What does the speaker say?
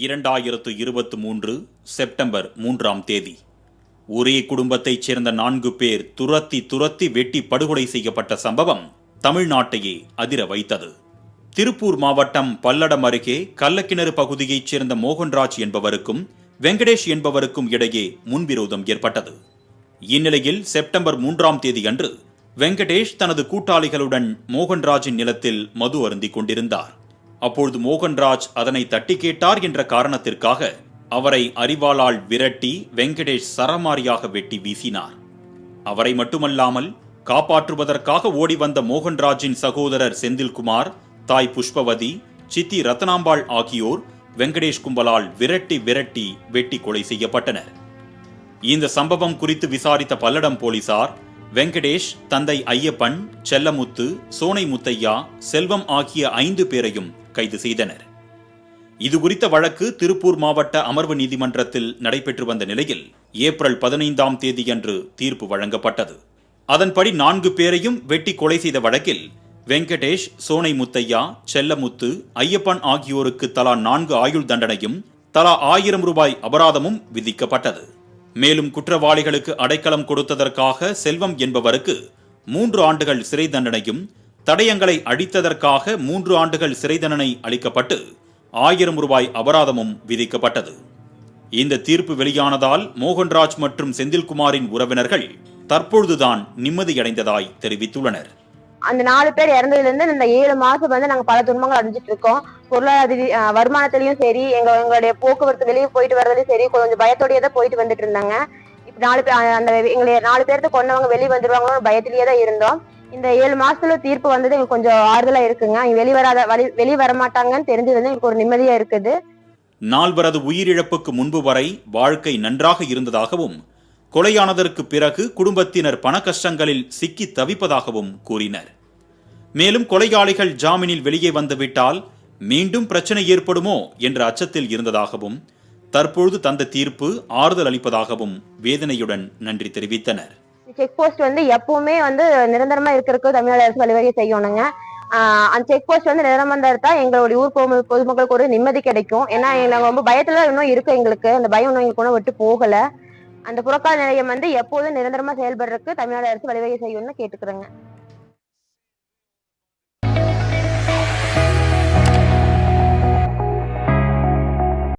இரண்டாயிரத்து இருபத்து மூன்று செப்டம்பர் மூன்றாம் தேதி. ஒரே குடும்பத்தைச் சேர்ந்த நான்கு பேர் துரத்தி துரத்தி வெட்டி படுகொலை செய்யப்பட்ட சம்பவம் தமிழ்நாட்டையே அதிர வைத்தது. திருப்பூர் மாவட்டம் பல்லடம் அருகே கள்ளக்கிணறு பகுதியைச் சேர்ந்த மோகன்ராஜ் என்பவருக்கும் வெங்கடேஷ் என்பவருக்கும் இடையே முன்விரோதம் ஏற்பட்டது. இந்நிலையில் செப்டம்பர் மூன்றாம் தேதி அன்று வெங்கடேஷ் தனது கூட்டாளிகளுடன் மோகன்ராஜின் நிலத்தில் மது அருந்திக் கொண்டிருந்தார். அப்பொழுது மோகன்ராஜ் அதனை தட்டி கேட்டார் என்ற காரணத்திற்காக அவரை அறிவாளால் விரட்டி வெங்கடேஷ் சரமாரியாக வெட்டி வீசினார். அவரை மட்டுமல்லாமல் காப்பாற்றுவதற்காக ஓடி வந்த மோகன்ராஜின் சகோதரர் செந்தில்குமார் தாய் புஷ்பவதி சித்தி ரத்னாம்பாள் ஆகியோர் வெங்கடேஷ் கும்பலால் விரட்டி விரட்டி வெட்டி கொலை செய்யப்பட்டனர். இந்த சம்பவம் குறித்து விசாரித்த பல்லடம் போலீசார் வெங்கடேஷ் தந்தை ஐயப்பன் செல்லமுத்து சோனை முத்தையா செல்வம் ஆகிய ஐந்து பேரையும் கைது செய்தனர். இது குறித்த வழக்கு திருப்பூர் மாவட்ட அமர்வு நீதிமன்றத்தில் நடைபெற்று வந்த நிலையில் ஏப்ரல் பதினைந்தாம் தேதியன்று தீர்ப்பு வழங்கப்பட்டது. அதன்படி நான்கு பேரையும் வெட்டி கொலை செய்த வழக்கில் வெங்கடேஷ் சோனை முத்தையா செல்லமுத்து ஐயப்பன் ஆகியோருக்கு தலா நான்கு ஆயுள் தண்டனையும் தலா ஆயிரம் ரூபாய் அபராதமும் விதிக்கப்பட்டது. மேலும் குற்றவாளிகளுக்கு அடைக்கலம் கொடுத்ததற்காக செல்வம் என்பவருக்கு மூன்று ஆண்டுகள் சிறை தண்டனையும் தடயங்களை அழித்ததற்காக மூன்று ஆண்டுகள் சிறை தண்டனை அளிக்கப்பட்டு ஆயிரம் ரூபாய் அபராதமும் விதிக்கப்பட்டது. இந்த தீர்ப்பு வெளியானதால் மோகன்ராஜ் மற்றும் செந்தில்குமாரின் உறவினர்கள் தற்பொழுதுதான் நிம்மதியடைந்ததாய் தெரிவித்துள்ளனர். அந்த நாலு பேர் இறந்ததுல இருந்து இந்த ஏழு மாசம் வந்து நாங்க பல துன்பங்கள் அடைஞ்சிட்டு இருக்கோம் பொருளாதார ரீதி- வருமானத்திலயும் சரி எங்க எங்களுடைய போக்குவரத்து வெளியே போயிட்டு வர்றதுலயும் சரி கொஞ்சம் பயத்தோடயே தான் போயிட்டு வந்துட்டு இருந்தாங்க இப்ப நாலு பேர் அந்த எங்களை நாலு பேர்த்த கொண்டவங்க வெளியே வந்துருவாங்களோ பயத்திலேயே தான் இருந்தோம். இந்த ஏழு மாசத்துல தீர்ப்பு வந்தது எங்களுக்கு கொஞ்சம் ஆறுதலா இருக்குங்க. அவங்க வெளி வராத வழி வெளியே வர மாட்டாங்கன்னு தெரிஞ்சது வந்து எங்களுக்கு ஒரு நிம்மதியா இருக்குது. நால்வரது உயிரிழப்புக்கு முன்பு வரை வாழ்க்கை நன்றாக இருந்ததாகவும் கொலையானதற்கு பிறகு குடும்பத்தினர் பண கஷ்டங்களில் சிக்கி தவிப்பதாகவும் கூறினர். மேலும் கொலையாளிகள் ஜாமீனில் வெளியே வந்துவிட்டால் மீண்டும் பிரச்சனை ஏற்படுமோ என்ற அச்சத்தில் இருந்ததாகவும் தற்பொழுது தந்த தீர்ப்பு ஆறுதல் அளிப்பதாகவும் வேதனையுடன் நன்றி தெரிவித்தனர். செக் போஸ்ட் வந்து எப்பவுமே வந்து நிரந்தரமா இருக்கிறதுக்கு தமிழ்நாடு அரசு வழிவகை செய்யணுங்க. அந்த செக் போஸ்ட் வந்து நிரந்தரமா இருந்தா எங்களுடைய ஊர் பொதுமக்களுக்கு ஒரு நிம்மதி கிடைக்கும். ஏன்னா நாங்க ரொம்ப பயத்துல தான் இன்னும் இருக்கு எங்களுக்கு. அந்த பயம் இன்னும் எங்களுக்கு ஒன்றும் விட்டு போகல. அந்த புறக்கால நிலையம் வந்து எப்போதும் நிரந்தரமா செயல்படுறதுக்கு தமிழ்நாடு அரசு வழிவகை செய்யணும்னு கேட்டுக்கிறேங்க.